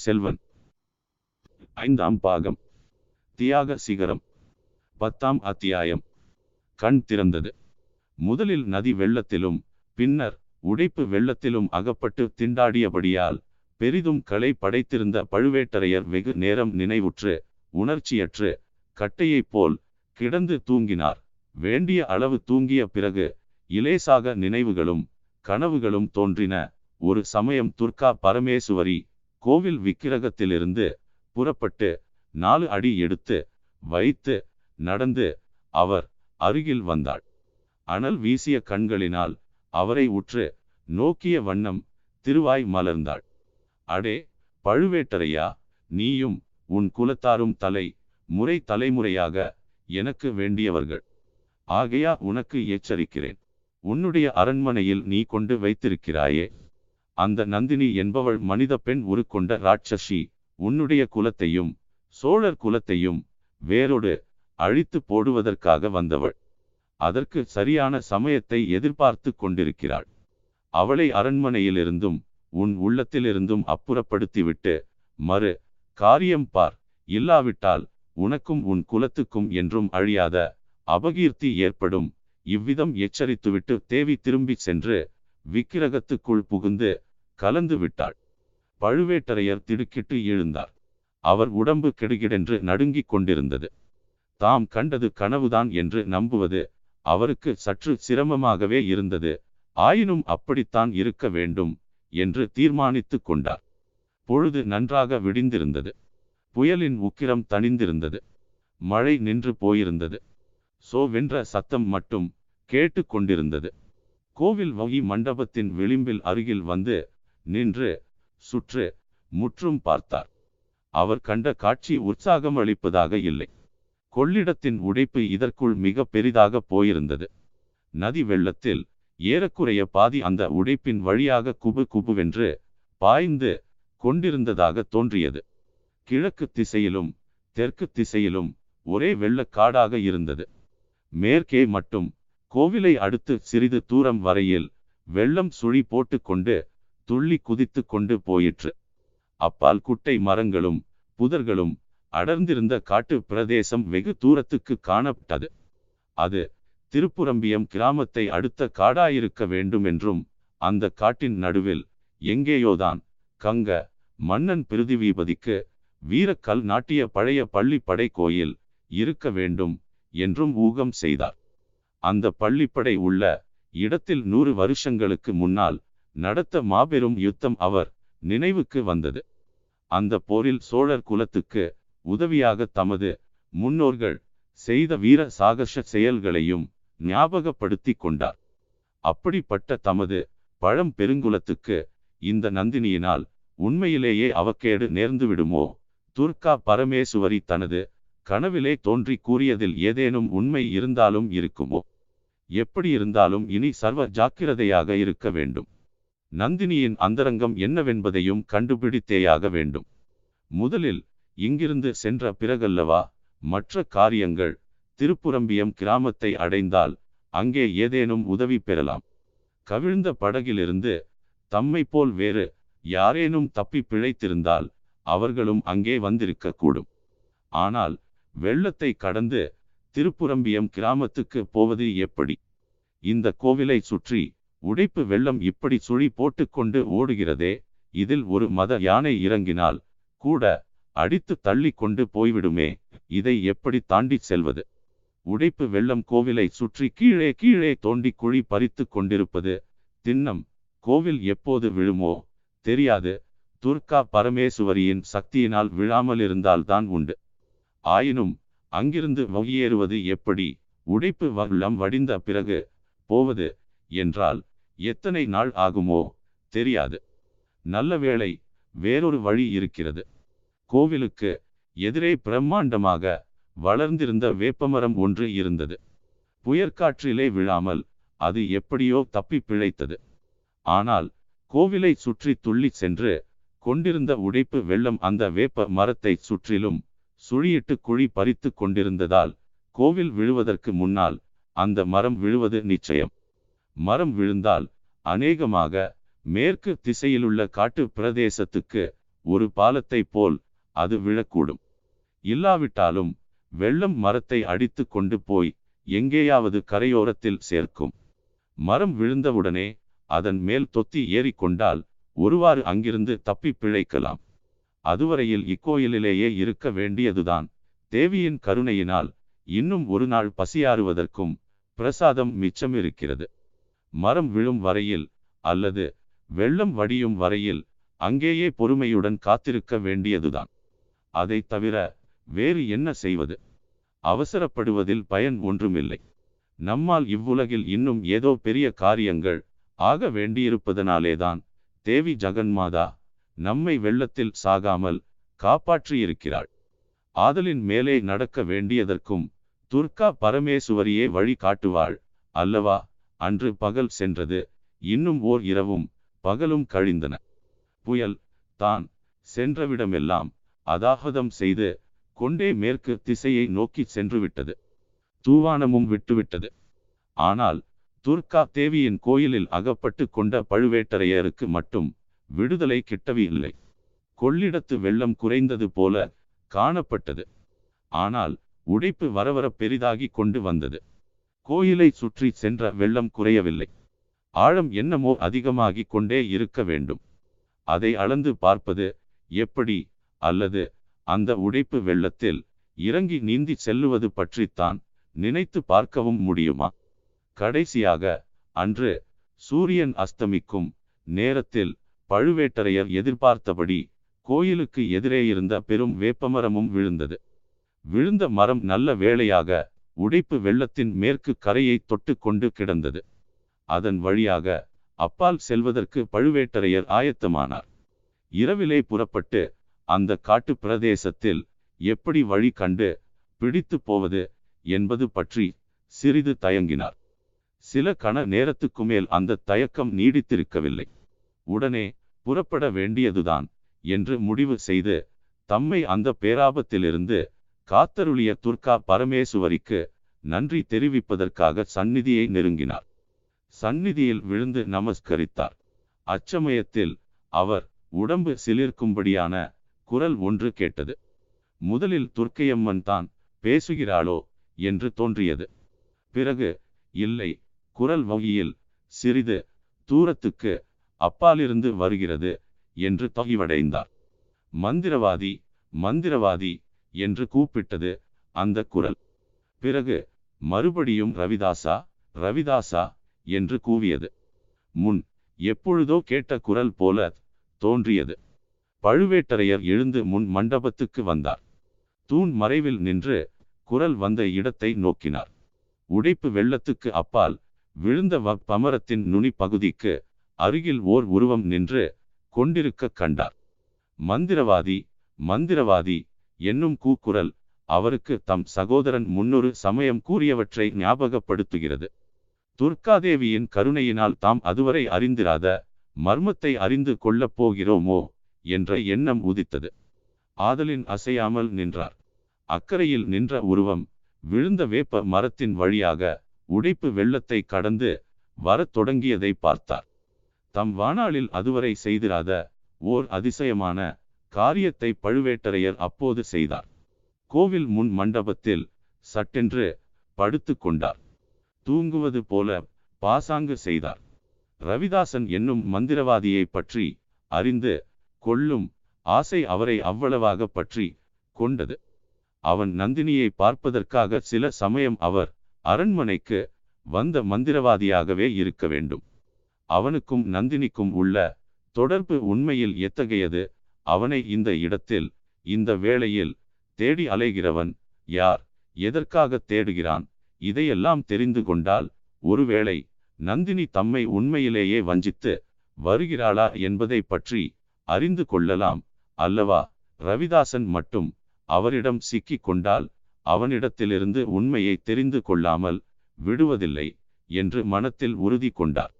செல்வன். ஐந்தாம் பாகம். தியாக சிகரம். பத்தாம் அத்தியாயம். கண் திறந்தது. முதலில் நதி வெள்ளத்திலும் பின்னர் உடைப்பு வெள்ளத்திலும் அகப்பட்டு திண்டாடியபடியால் பெரிதும் களை படைத்திருந்த பழுவேட்டரையர் வெகு நேரம் நினைவுற்று உணர்ச்சியற்று கட்டையைப் போல் கிடந்து தூங்கினார். வேண்டிய அளவு தூங்கிய பிறகு இலேசாக நினைவுகளும் கனவுகளும் தோன்றின. ஒரு சமயம் துர்கா பரமேசுவரி கோவில் விக்கிரகத்திலிருந்து புறப்பட்டு நாலு அடி எடுத்து வைத்து நடந்து அவர் அருகில் வந்தாள். அனல் வீசிய கண்களினால் அவரை உற்று நோக்கிய வண்ணம் திருவாய் மலர்ந்தாள். அடே பழுவேட்டரையா நீயும் உன் குலத்தாரும் தலை முறை தலைமுறையாக எனக்கு வேண்டியவர்கள். ஆகையா உனக்கு எச்சரிக்கிறேன். உன்னுடைய அரண்மனையில் நீ கொண்டு வைத்திருக்கிறாயே. அந்த நந்தினி என்பவள் மனித பெண் உருக்கொண்ட ராட்சசி உன்னுடைய குலத்தையும் சோழர் குலத்தையும் வேரோடு அழித்து போடுவதற்காக வந்தவள். அதற்கு சரியான சமயத்தை எதிர்பார்த்து கொண்டிருக்கிறாள். அவளை அரண்மனையிலிருந்தும் உன் உள்ளத்திலிருந்தும் அப்புறப்படுத்திவிட்டு மறு காரியம் பார் இல்லாவிட்டால் உனக்கும் உன் குலத்துக்கும் என்றும் அழியாத அபகீர்த்தி ஏற்படும். இவ்விதம் எச்சரித்துவிட்டு தேவி திரும்பி சென்று விக்கிரகத்துக்குள் புகுந்து கலந்து விட்டாள். பழுவேட்டரையர் திடுக்கிட்டு எழுந்தார். அவர் உடம்பு கெடுகிடென்று நடுங்கிக் கொண்டிருந்தது. தாம் கண்டது கனவுதான் என்று நம்புவது அவருக்கு சற்று சிரமமாகவே இருந்தது. ஆயினும் அப்படித்தான் இருக்க வேண்டும் என்று தீர்மானித்து கொண்டார். பொழுது நன்றாக விடிந்திருந்தது. புயலின் உக்கிரம் தணிந்திருந்தது. மழை நின்று போயிருந்தது. சோவென்ற சத்தம் மட்டும் கேட்டு கொண்டிருந்தது. கோவில் வகி மண்டபத்தின் விளிம்பில் அருகில் வந்து நின்று சுற்று முற்றும் பார்த்தார். அவர் கண்ட காட்சி உற்சாகம் அளிப்பதாக இல்லை. கொள்ளிடத்தின் உடைப்பு இதற்குள் மிக பெரிதாக போயிருந்தது. நதி வெள்ளத்தில் ஏறக்குறைய பாதி அந்த உடைப்பின் வழியாக குபு குபுவென்று பாய்ந்து கொண்டிருந்ததாக தோன்றியது. கிழக்கு திசையிலும் தெற்கு திசையிலும் ஒரே வெள்ளக்காடாக இருந்தது. மேற்கே மட்டும் கோவிலை அடுத்து சிறிது தூரம் வரையில் வெள்ளம் சுழி போட்டுக்கொண்டு துள்ளி குதித்து கொண்டு போயிற்று. அப்பால் குட்டை மரங்களும் புதர்களும் அடர்ந்திருந்த காட்டு பிரதேசம் வெகு தூரத்துக்கு காணப்பட்டது. அது திருப்புரம்பியம் கிராமத்தை அடுத்த காடாயிருக்க வேண்டுமென்றும் அந்த காட்டின் நடுவில் எங்கேயோதான் கங்க மன்னன் பிருதிவீபதிக்கு வீரக்கல் நாட்டிய பழைய பள்ளிப்படை கோயில் இருக்க வேண்டும் என்றும் ஊகம் செய்தார். அந்த பள்ளிப்படை உள்ள இடத்தில் நூறு வருஷங்களுக்கு முன்னால் நடத்த மாபெரும் யுத்தம் அவர் நினைவுக்கு வந்தது. அந்த போரில் சோழர் குலத்துக்கு உதவியாக தமது முன்னோர்கள் செய்த வீர சாகச செயல்களையும் ஞாபகப்படுத்தி கொண்டார். அப்படிப்பட்ட தமது பழம் பெருங்குலத்துக்கு இந்த நந்தினியினால் உண்மையிலேயே அவக்கேடு நேர்ந்துவிடுமோ துர்கா பரமேசுவரி தனது கனவிலே தோன்றி கூறியதில் ஏதேனும் உண்மை இருந்தாலும் இருக்குமோ? எப்படி இருந்தாலும் இனி சர்வ ஜாக்கிரதையாக இருக்க வேண்டும். நந்தினியின் அந்தரங்கம் என்னவென்பதையும் கண்டுபிடித்தேயாக வேண்டும். முதலில் இங்கிருந்து சென்ற பிறகல்லவா மற்ற காரியங்கள் திருப்புரம்பியம் கிராமத்தை அடைந்தால் அங்கே ஏதேனும் உதவி பெறலாம். கவிழ்ந்த படகிலிருந்து தம்மை போல் வேறு யாரேனும் தப்பி பிழைத்திருந்தால் அவர்களும் அங்கே வந்திருக்கக்கூடும். ஆனால் வெள்ளத்தை கடந்து திருப்புரம்பியம் கிராமத்துக்கு போவது எப்படி? இந்த கோவிலை சுற்றி உடைப்பு வெள்ளம் இப்படி சுழி போட்டுக்கொண்டு ஓடுகிறதே இதில் ஒரு மத யானை இறங்கினால் கூட அடித்து தள்ளி கொண்டு போய்விடுமே இதை எப்படி தாண்டி செல்வது? உடைப்பு வெள்ளம் கோவிலை சுற்றி கீழே கீழே தோண்டி குழி பறித்து கொண்டிருப்பது திண்ணம். கோவில் எப்போது விழுமோ தெரியாது. துர்கா பரமேசுவரியின் சக்தியினால் விழாமல் இருந்தால்தான் உண்டு. ஆயினும் அங்கிருந்து வகியேறுவது எப்படி? உடைப்பு வள்ளம் வடிந்த பிறகு போவது என்றால் எத்தனை நாள் ஆகுமோ தெரியாது. நல்ல வேளை வேறொரு வழி இருக்கிறது. கோவிலுக்கு எதிரே பிரம்மாண்டமாக வளர்ந்திருந்த வேப்பமரம் ஒன்று இருந்தது. புயற்காற்றிலே விழாமல் அது எப்படியோ தப்பி பிழைத்தது. ஆனால் கோவிலை சுற்றி துள்ளி சென்று கொண்டிருந்த உடைப்பு வெள்ளம் அந்த வேப்ப மரத்தை சுற்றிலும் சுழியிட்டு குழி பறித்து கொண்டிருந்ததால் கோவில் விழுவதற்கு முன்னால் அந்த மரம் விழுவது நிச்சயம். மரம் விழுந்தால் அநேகமாக மேற்கு திசையிலுள்ள காட்டு பிரதேசத்துக்கு ஒரு பாலத்தைப் போல் அது விழக்கூடும். இல்லாவிட்டாலும் வெள்ளம் மரத்தை அடித்து கொண்டு போய் எங்கேயாவது கரையோரத்தில் சேர்க்கும். மரம் விழுந்தவுடனே அதன் மேல் தொத்தி ஏறிக்கொண்டால் ஒருவாறு அங்கிருந்து தப்பி பிழைக்கலாம். அதுவரையில் இக்கோயிலிலேயே இருக்க வேண்டியதுதான். தேவியின் கருணையினால் இன்னும் ஒரு நாள் பசியாறுவதற்கும் பிரசாதம் மிச்சம் இருக்கிறது மரம் விழும் வரையில் அல்லது வெள்ளம் வடியும் வரையில் அங்கேயே பொறுமையுடன் காத்திருக்க வேண்டியதுதான். அதை தவிர வேறு என்ன செய்வது? அவசரப்படுவதில் பயன் ஒன்றுமில்லை. நம்மால் இவ்வுலகில் இன்னும் ஏதோ பெரிய காரியங்கள் ஆக வேண்டியிருப்பதனாலேதான் தேவி ஜெகன்மாதா நம்மை வெள்ளத்தில் சாகாமல் காப்பாற்றியிருக்கிறாள். ஆதலின் மேலே நடக்க வேண்டியதற்கும் துர்கா பரமேசுவரியே வழி காட்டுவாள் அல்லவா? அன்று பகல் சென்றது. இன்னும் ஓர் இரவும் பகலும் கழிந்தன. புயல் தான் சென்றவிடமெல்லாம் அதாகதம் செய்து கொண்டே மேற்கு திசையை நோக்கி சென்றுவிட்டது. தூவானமும் விட்டுவிட்டது. ஆனால் துர்கா தேவியின் கோயிலில் அகப்பட்டு கொண்ட பழுவேட்டரையருக்கு மட்டும் விடுதலை கிட்டவில்லை கொள்ளிடத்து வெள்ளம் குறைந்தது போல காணப்பட்டது. ஆனால் உடைப்பு வரவர பெரிதாகி கொண்டு வந்தது. கோயிலை சுற்றி சென்ற வெள்ளம் குறையவில்லை. ஆழம் என்னமோ அதிகமாகிக் கொண்டே இருக்க வேண்டும். அதை அளந்து பார்ப்பது எப்படி அல்லது அந்த உடைப்பு வெள்ளத்தில் இறங்கி நீந்தி செல்லுவது பற்றித்தான் நினைத்து பார்க்கவும் முடியுமா? கடைசியாக அன்று சூரியன் அஸ்தமிக்கும் நேரத்தில் பழுவேட்டரையர் எதிர்பார்த்தபடி கோயிலுக்கு எதிரே இருந்த பெரும் வேப்பமரமும் விழுந்தது. விழுந்த மரம் நல்ல வேளையாக உடைப்பு வெள்ளத்தின் மேற்கு கரையை தொட்டு கொண்டு கிடந்தது. அதன் வழியாக அப்பால் செல்வதற்கு பழுவேட்டரையர் ஆயத்தமானார். இரவிலே புறப்பட்டு அந்த காட்டு பிரதேசத்தில் எப்படி வழி கண்டு பிடித்து போவது என்பது பற்றி சிறிது தயங்கினார். சில கண நேரத்துக்கு மேல் அந்த தயக்கம் நீடித்திருக்கவில்லை. உடனே புறப்பட வேண்டியதுதான் என்று முடிவு செய்து தம்மை அந்த பேராபத்திலிருந்து காத்தருளிய துர்கா பரமேசுவரிக்கு நன்றி தெரிவிப்பதற்காக சந்நிதியை நெருங்கினார். சந்நிதியில் விழுந்து நமஸ்கரித்தார். அச்சமயத்தில் அவர் உடம்பு சிலிர்க்கும்படியான குரல் ஒன்று கேட்டது. முதலில் துர்க்கையம்மன் தான் பேசுகிறாளோ என்று தோன்றியது. பிறகு இல்லை குரல் வகையில் சிறிது தூரத்துக்கு அப்பாலிருந்து வருகிறது என்று தொகைவடைந்தார். மந்திரவாதி மந்திரவாதி என்று கூப்பிட்டது அந்த குரல். பிறகு மறுபடியும் ரவிதாசா ரவிதாசா என்று கூவியது. முன் எப்பொழுதோ கேட்ட குரல் போல தோன்றியது. பழுவேட்டரையர் எழுந்து முன் மண்டபத்துக்கு வந்தார். தூண் மறைவில் நின்று குரல் வந்த இடத்தை நோக்கினார். உடைப்பு வெள்ளத்துக்கு அப்பால் விழுந்த வப்பமரத்தின் நுனி பகுதிக்கு அருகில் ஓர் உருவம் நின்று கொண்டிருக்க கண்டார். மந்திரவாதி மந்திரவாதி என்னும் கூக்குரல் அவருக்கு தம் சகோதரன் முன்னொரு சமயம் கூறியவற்றை ஞாபகப்படுத்துகிறது. துர்காதேவியின் கருணையினால் தாம் அதுவரை அறிந்திராத மர்மத்தை அறிந்து கொள்ளப் போகிறோமோ என்ற எண்ணம் உதித்தது. ஆதலின் அசையாமல் நின்றார். அக்கறையில் நின்ற உருவம் விழுந்த வேப்ப மரத்தின் வழியாக உடைப்பு வெள்ளத்தை கடந்து வரத் தொடங்கியதை பார்த்தார். தம் வாணாளில் அதுவரை செய்திராத ஓர் அதிசயமான காரியத்தை பழுவேட்டரையர் அப்போது செய்தார். கோவில் முன் மண்டபத்தில் சட்டென்று படுத்து கொண்டார். தூங்குவது போல பாசாங்கு செய்தார். ரவிதாசன் என்னும் மந்திரவாதியை பற்றி அறிந்து கொள்ளும் ஆசை அவரை அவ்வளவாக பற்றி கொண்டது. அவன் நந்தினியை பார்ப்பதற்காக சில சமயம் அவர் அரண்மனைக்கு வந்த மந்திரவாதியாகவே இருக்க வேண்டும். அவனுக்கும் நந்தினிக்கும் உள்ள தொடர்பு உண்மையில் எத்தகையது? அவனை இந்த இடத்தில் இந்த வேளையில் தேடி அலைகிறவன் யார்? எதற்காக தேடுகிறான்? இதையெல்லாம் தெரிந்து கொண்டால் ஒருவேளை நந்தினி தம்மை உண்மையிலேயே வஞ்சித்து வருகிறாளா என்பதை பற்றி அறிந்து கொள்ளலாம் அல்லவா? ரவிதாசன் மட்டும் அவரிடம் சிக்கிக் கொண்டால் அவனிடத்திலிருந்து உண்மையை தெரிந்து கொள்ளாமல் விடுவதில்லை என்று மனத்தில் உறுதி கொண்டார்.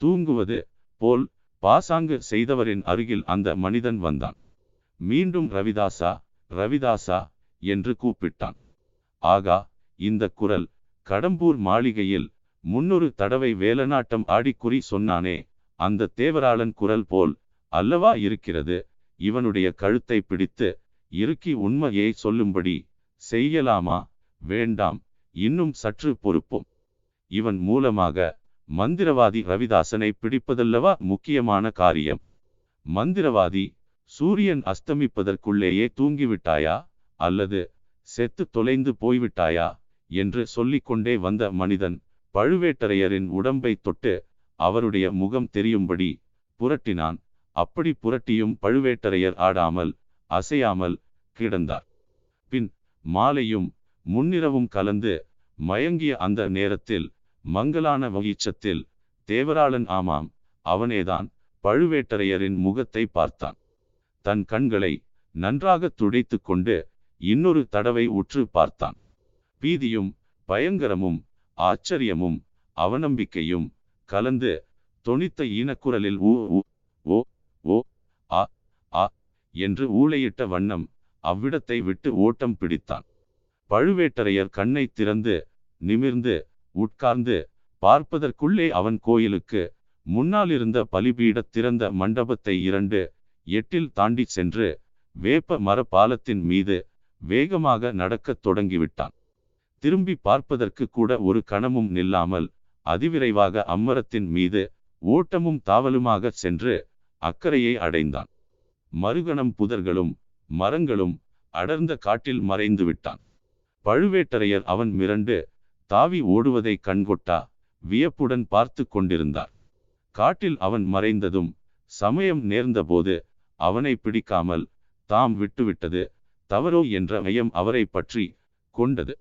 தூங்குவது போல் பாசாங்கு செய்தவரின் அருகில் அந்த மனிதன் வந்தான். மீண்டும் ரவிதாசா ரவிதாசா என்று கூப்பிட்டான். ஆகா இந்த குரல் கடம்பூர் மாளிகையில் முன்னொரு தடவை வேலநாட்டம் ஆடிக்குறி சொன்னானே அந்த தேவராளன் குரல் போல் அல்லவா இருக்கிறது? இவனுடைய கழுத்தை பிடித்து இறுக்கி உண்மையை சொல்லும்படி செய்யலாமா? வேண்டாம் இன்னும் சற்று பொறுப்போம். இவன் மூலமாக மந்திரவாதி ரவிதாசனை பிடிப்பதல்லவா முக்கியமான காரியம்? மந்திரவாதி சூரியன் அஸ்தமிப்பதற்குள்ளேயே தூங்கிவிட்டாயா? அல்லது செத்து தொலைந்து போய்விட்டாயா? என்று சொல்லிக்கொண்டே வந்த மனிதன் பழுவேட்டரையரின் உடம்பை தொட்டு அவருடைய முகம் தெரியும்படி புரட்டினான். அப்படி புரட்டியும் பழுவேட்டரையர் ஆடாமல் அசையாமல் கிடந்தார். பின் மாலையும் முன்னிரவும் கலந்து மயங்கிய அந்த நேரத்தில் மங்கலான வகிச்சத்தில் தேவராளன் ஆமாம் அவனேதான் பழுவேட்டரையரின் முகத்தை பார்த்தான். தன் கண்களை நன்றாக துடைத்து கொண்டு இன்னொரு தடவை உற்று பார்த்தான். பீதியும் பயங்கரமும் ஆச்சரியமும் அவநம்பிக்கையும் கலந்து தொனித்த ஈனக்குரலில் ஊ ஓ ஓ ஆ ஆ என்று ஊளையிட்ட வண்ணம் அவ்விடத்தை விட்டு ஓட்டம் பிடித்தான். பழுவேட்டரையர் கண்ணை திறந்து நிமிர்ந்து உட்கார்ந்து பார்ப்பதற்குள்ளே அவன் கோயிலுக்கு முன்னால் இருந்த பலிபீட திறந்த மண்டபத்தை இரண்டு எட்டில் தாண்டி சென்று வேப்ப மர பாலத்தின் மீது வேகமாக நடக்கத் தொடங்கிவிட்டான். திரும்பி பார்ப்பதற்கு கூட ஒரு கணமும் நில்லாமல் அதிவிரைவாக அம்மரத்தின் மீது ஓட்டமும் தாவலுமாக சென்று அக்கறையை அடைந்தான். மறுகணம் புதர்களும் மரங்களும் அடர்ந்த காட்டில் மறைந்து விட்டான் பழுவேட்டரையர் அவன் மிரண்டு தாவி ஓடுவதை கண்கொட்டா வியப்புடன் பார்த்து கொண்டிருந்தார். காட்டில் அவன் மறைந்ததும் சமயம் நேர்ந்தபோது அவனை பிடிக்காமல் தாம் விட்டுவிட்டது தவறோ என்ற மையம் அவரை பற்றி கொண்டது.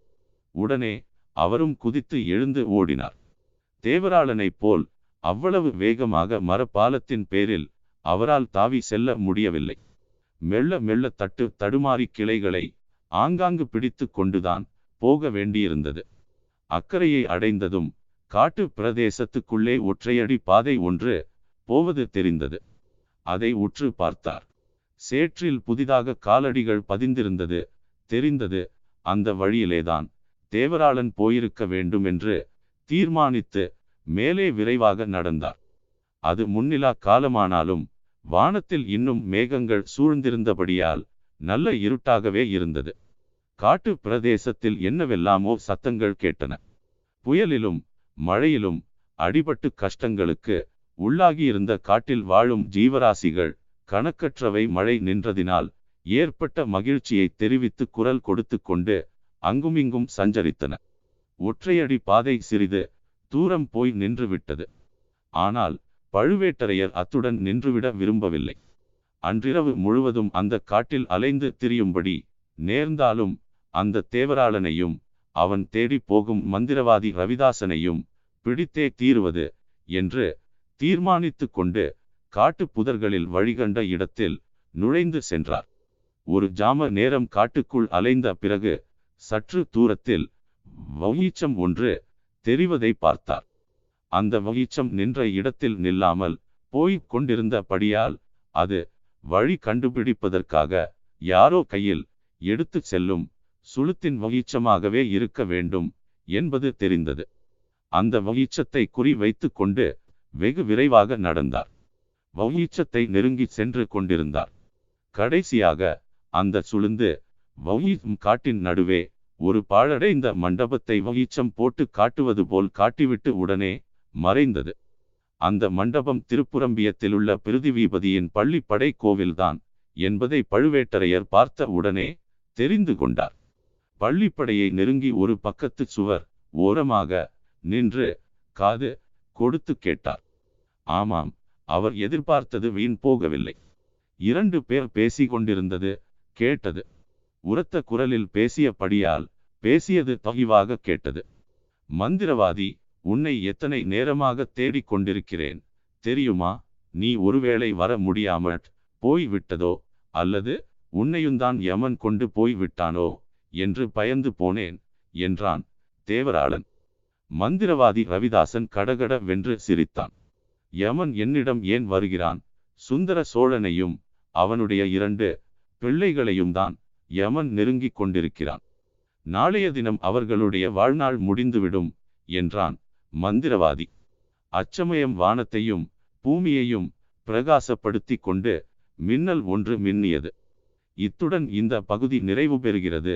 உடனே அவரும் குதித்து எழுந்து ஓடினார். தேவராளனைப் போல் அவ்வளவு வேகமாக மரப்பாலத்தின் பேரில் அவரால் தாவி செல்ல முடியவில்லை. மெல்ல மெல்ல தட்டு தடுமாறி கிளைகளை ஆங்காங்கு பிடித்து கொண்டுதான் போக வேண்டியிருந்தது. அக்கறையை அடைந்ததும் காட்டு பிரதேசத்துக்குள்ளே ஒற்றையடி பாதை ஒன்று போவது தெரிந்தது. அதை உற்று பார்த்தார். சேற்றில் புதிதாக காலடிகள் பதிந்திருந்தது. தெரிந்தது அந்த வழியிலேதான் தேவராளன் போயிருக்க வேண்டும் என்று தீர்மானித்து மேலே விரைவாக நடந்தார். அது முன்னிலா காலமானாலும் வானத்தில் இன்னும் மேகங்கள் சூழ்ந்திருந்தபடியால் நல்ல இருட்டாகவே இருந்தது. காட்டு பிரதேசத்தில் என்னவெல்லாமோ சத்தங்கள் கேட்டன. புயலிலும் மழையிலும் அடிபட்டு கஷ்டங்களுக்கு உள்ளாகியிருந்த காட்டில் வாழும் ஜீவராசிகள் கணக்கற்றவை மழை நின்றதினால் ஏற்பட்ட மகிழ்ச்சியை தெரிவித்து குரல் கொடுத்து கொண்டு அங்குமிங்கும் சஞ்சரித்தன. ஒற்றையடி பாதை சிறிது தூரம் போய் நின்றுவிட்டது. ஆனால் பழுவேட்டரையர் அத்துடன் நின்றுவிட விரும்பவில்லை. அன்றிரவு முழுவதும் அந்த காட்டில் அலைந்து திரியும்படி நேர்ந்தாலும் அந்த தேவராளனையும் அவன் தேடி போகும் மந்திரவாதி ரவிதாசனையும் பிடித்தே தீருவது என்று தீர்மானித்து கொண்டு காட்டு புதர்களில் வழிகண்ட இடத்தில் நுழைந்து சென்றார். ஒரு ஜாம நேரம் காட்டுக்குள் அலைந்த பிறகு சற்று தூரத்தில் வகீச்சம் ஒன்று தெரிவதை பார்த்தார். அந்த வகீச்சம் நின்ற இடத்தில் நில்லாமல் போய்க் கொண்டிருந்தபடியால் அது வழி கண்டுபிடிப்பதற்காக யாரோ கையில் எடுத்துச் செல்லும் சுளுத்தின் வகீச்சமாகவே இருக்க வேண்டும் என்பது தெரிந்தது. அந்த வகீச்சத்தை குறி வைத்து கொண்டு வெகு விரைவாக நடந்தார். வகிச்சத்தை நெருங்கி சென்று கொண்டிருந்தார். கடைசியாக அந்த சுளுந்து வகிச்சும் காட்டின் நடுவே ஒரு பாழடைந்த மண்டபத்தை வகீச்சம் போட்டு காட்டுவது போல் காட்டிவிட்டு உடனே மறைந்தது. அந்த மண்டபம் திருப்புரம்பியத்திலுள்ள பிரதிவீபதியின் பள்ளிப்படை கோவில்தான் என்பதை பழுவேட்டரையர் பார்த்த உடனே தெரிந்து கொண்டார். பள்ளிப்படையை நெருங்கி ஒரு பக்கத்து சுவர் ஓரமாக நின்று காது கொடுத்து கேட்டார். ஆமாம் அவர் எதிர்பார்த்தது வீண் போகவில்லை. இரண்டு பேர் பேசிக் கொண்டிருந்தது கேட்டது. உரத்த குரலில் பேசியபடியால் பேசியது தகிவாக கேட்டது. மந்திரவாதி உன்னை எத்தனை நேரமாக தேடிக் கொண்டிருக்கிறேன் தெரியுமா? நீ ஒருவேளை வர முடியாமல் போய் விட்டதோ அல்லது உன்னையுந்தான் யமன் கொண்டு போய் விட்டானோ என்று பயந்து போனேன் என்றான் தேவராளன். மந்திரவாதி ரவிதாசன் கடகட வென்று சிரித்தான். யமன் என்னிடம் ஏன் வருகிறான்? சுந்தர சோழனையும் அவனுடைய இரண்டு பிள்ளைகளையும் தான் யமன் நெருங்கிக் கொண்டிருக்கிறான். நாளைய தினம் அவர்களுடைய வாழ்நாள் முடிந்துவிடும் என்றான் மந்திரவாதி. அச்சமயம் வானத்தையும் பூமியையும் பிரகாசப்படுத்தி கொண்டு மின்னல் ஒன்று மின்னியது. இத்துடன் இந்த பகுதி நிறைவு பெறுகிறது.